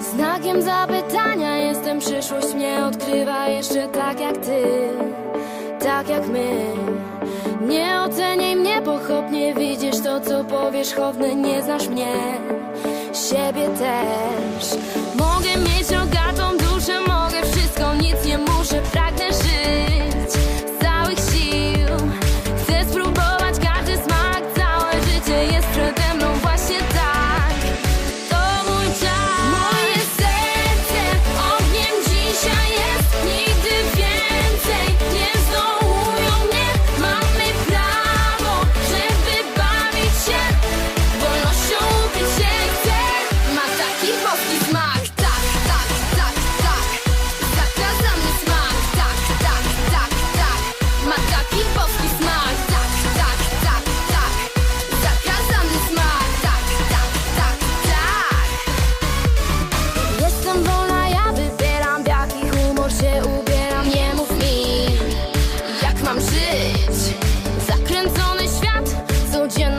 Znakiem zapytania jestem, przyszłość mnie odkrywa jeszcze tak jak ty, tak jak my. Nie oceniaj mnie pochopnie, widzisz to co powierzchowne, nie znasz mnie, siebie też.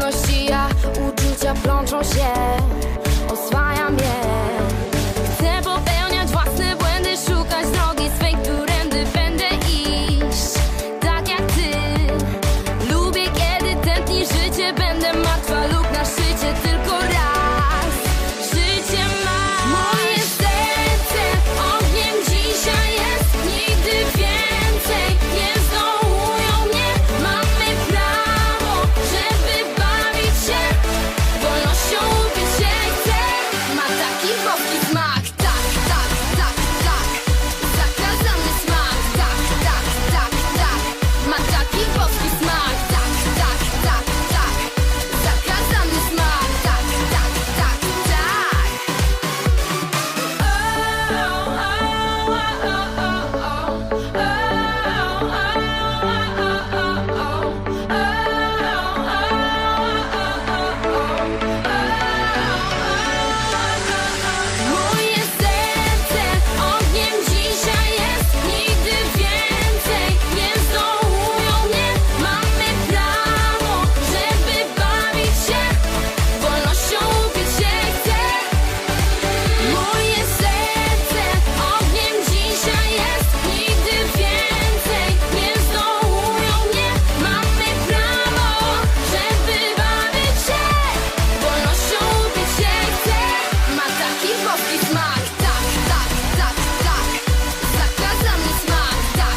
urościa, uczucia plączą się.